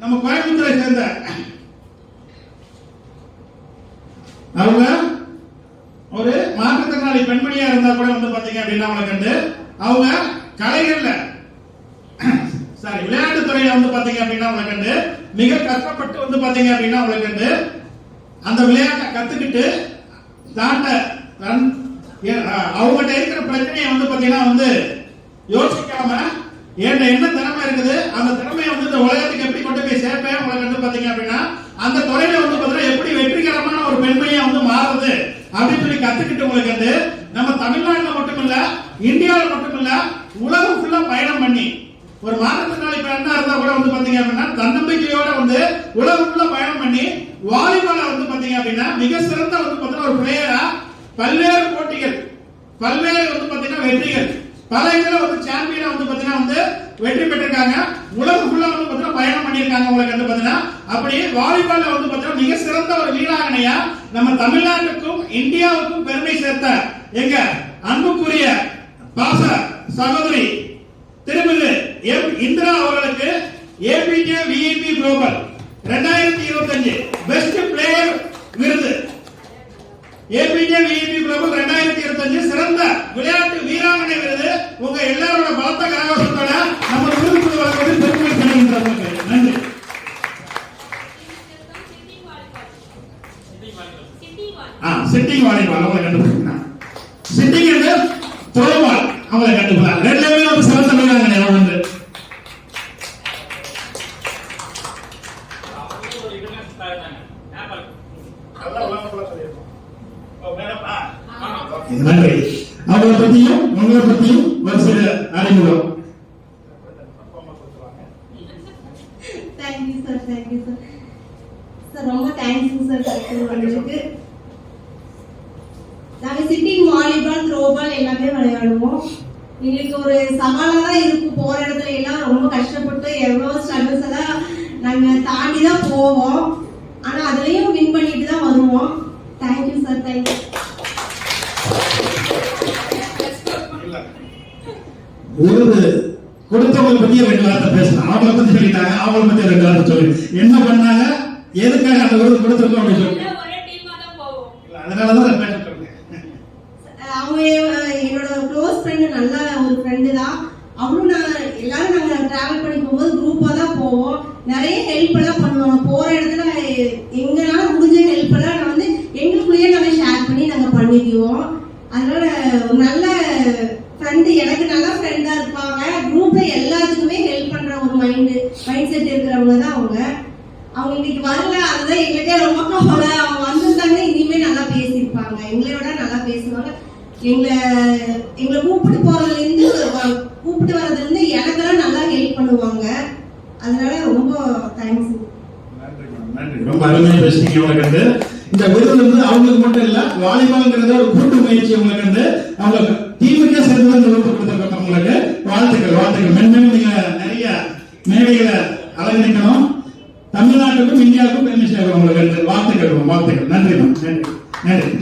நம்ம கோயம்புத்தூரை சேர்ந்த அவங்க ஒரு மாற்றுத்திறனாளி பெண்மணியா இருந்தா கூட வந்து பாத்தீங்க அப்படின்னா உனக்கு அவங்க கலைகள்ல சாரி விளையாட்டு துறையில வந்து பாத்தீங்க அப்படின்னா உனக்கு மிக கஷ்டப்பட்டு வந்து பாத்தீங்க அப்படின்னா கண்டு அந்த விளையாட்டை கத்துக்கிட்டு தாண்ட அவங்ககிட்ட இருக்கிற பிரச்சனையை வந்து பாத்தீங்கன்னா வந்து யோசிக்காம என்கிட்ட என்ன திறமை இருக்குது? அந்த இந்த உலகத்துக்கு எப்படி கொண்டு போய் சேர்ப்பேன் உங்களுக்கு வந்து பாத்தீங்க அப்படின்னா அந்த துறையில வந்து பாத்தீங்கன்னா எப்படி வெற்றிகரமான ஒரு பெண்மையா வந்து மாறுது அப்படின்னு சொல்லி கத்துக்கிட்டு உங்களுக்கு வந்து நம்ம தமிழ்நாட்டுல மட்டும் இல்ல இந்தியாவில் மட்டும் இல்ல உலகம் ஃபுல்லா பயணம் பண்ணி ஒரு மாற்றுத்திறனாளி பெண்ணா இருந்தா கூட வந்து பாத்தீங்க அப்படின்னா தன்னம்பிக்கையோட வந்து உலகம் ஃபுல்லா பயணம் பண்ணி வாலிபால வந்து பாத்தீங்க அப்படின்னா மிக சிறந்த வந்து பாத்தீங்கன்னா ஒரு பிளேயரா பல்வேறு போட்டிகள் பல்வேறு வந்து பாத்தீங்கன்னா வெற்றிகள் பல இதுல வந்து சாம்பியனா வந்து பாத்தீங்கன்னா வந்து வெற்றி பெற்றிருக்காங்க. உலகம் ஃபுல்லா வந்து பார்த்தீங்கன்னா பயணம் பண்ணியிருக்காங்க உங்களுக்கு வந்து பார்த்தீங்கன்னா அப்படி வாலிபால்ல வந்து பார்த்தீங்கன்னா மிக சிறந்த ஒரு வீராங்கனையா நம்ம தமிழ்நாட்டுக்கும் இந்தியாவுக்கும் பெருமை சேர்த்த எங்க அன்புக்குரிய பாச சகோதரி திருமிகு எம் இந்திரா அவர்களுக்கு ஏபிஜே விஇபி குளோபல் ரெண்டாயிரத்தி இருபத்தஞ்சு பெஸ்ட் பிளேயர் விருது. ஏபிஜே விஇபி குளோபல் ரெண்டாயிரத்தி இருபத்தஞ்சு சிறந்த விளையாட்டு வீராங்கனை விருது. உங்க ஆ சிட்டிங் வாலிபால் அவங்களை கண்டுபிடிக்கலாம் சிட்டிங் என்று த்ரோபால் அவங்களை கண்டுபிடிக்கலாம். ரெண்டுமே வந்து சிறந்த வீராங்கனை அவங்க வந்து. நன்றி அவங்களை பத்தியும் உங்களை பத்தியும் ஒரு சில அறிமுகம். Thank you sir thank you sir sir ரொம்ப தேங்க்ஸ் சார் பண்ணதுக்கு நாங்கள் சிட்டிங் வாலிபால் த்ரோபால் எல்லாமே விளையாடுவோம். எங்களுக்கு ஒரு சவாலாக தான் இருக்கும் போகிற இடத்துல எல்லாம் ரொம்ப கஷ்டப்பட்டு எவ்வளோ ஸ்ட்ரகிள்ஸ் எல்லாம் நாங்கள் தாண்டி தான் போவோம். ஆனால் அதுலேயும் வின் பண்ணிட்டு தான் வருவோம். தேங்க்யூ சார் தேங்க்யூ விருது கொடுத்தவங்களை பத்தி ரெண்டு வார்த்தை பேசலாம். பத்தி சொல்லிட்டாங்க பத்தி ரெண்டு வார்த்தை சொல்லி என்ன பண்ணாங்க? எதுக்காக அந்த விருது கொடுத்துருக்கோம் அப்படின்னு சொல்லி அவங்க என்னோட க்ளோஸ் ஃப்ரெண்டு நல்ல ஒரு ஃப்ரெண்டு தான். அவளும் நான் எல்லாரும் நாங்கள் ட்ராவல் பண்ணி போகும்போது குரூப்பாக தான் போவோம். நிறைய ஹெல்ப் எல்லாம் பண்ணுவாங்க. போகிற இடத்துல எங்களால முடிஞ்ச ஹெல்ப் எல்லாம் நான் வந்து எங்களுக்குள்ளேயே நாங்கள் ஷேர் பண்ணி நாங்கள் பண்ணிக்குவோம். அதனால ஒரு நல்ல ஃப்ரெண்டு எனக்கு நல்ல ஃப்ரெண்டாக இருப்பாங்க. குரூப்பில் எல்லாத்துக்குமே ஹெல்ப் பண்ணுற ஒரு மைண்டு மைண்ட் செட் இருக்கிறவங்க தான் அவங்க. அவங்க இன்னைக்கு வரல அதுதான் எங்களுக்கே ரொம்ப கவலை அவங்க வந்திருந்தாங்கன்னா இனிமே நல்லா பேசியிருப்பாங்க. எங்களை விட நல்லா பேசுவாங்க. எங்களை எங்களை கூப்பிட்டு போறதுல இருந்து கூப்பிட்டு வர்றதுல இருந்து எனக்கெல்லாம் நல்லா ஹெல்ப் பண்ணுவாங்க. அதனால ரொம்ப தேங்க்ஸ் நன்றி நன்றி. ரொம்ப அருமையா பேசுறீங்க உங்களுக்கு வந்து. இந்த விருது வந்து அவங்களுக்கு மட்டும் இல்ல வாலிபால்ங்கிறது ஒரு கூட்டு முயற்சி உங்களுக்கு வந்து அவங்க டீமுக்கே சேர்ந்து இந்த விருது கொடுத்துருக்காங்க உங்களுக்கு வாழ்த்துக்கள் வாழ்த்துக்கள். மென்மேலும் நீங்க நிறைய மேடைகளை அலங்கரிக்கணும். தமிழ்நாட்டுக்கும் இந்தியாவுக்கும் பெருமை சேர்க்கணும் உங்களுக்கு வந்து வாழ்த்துக்கள் வாழ்த்துக்கள் நன்றி மேம் நன்றி நன்றி.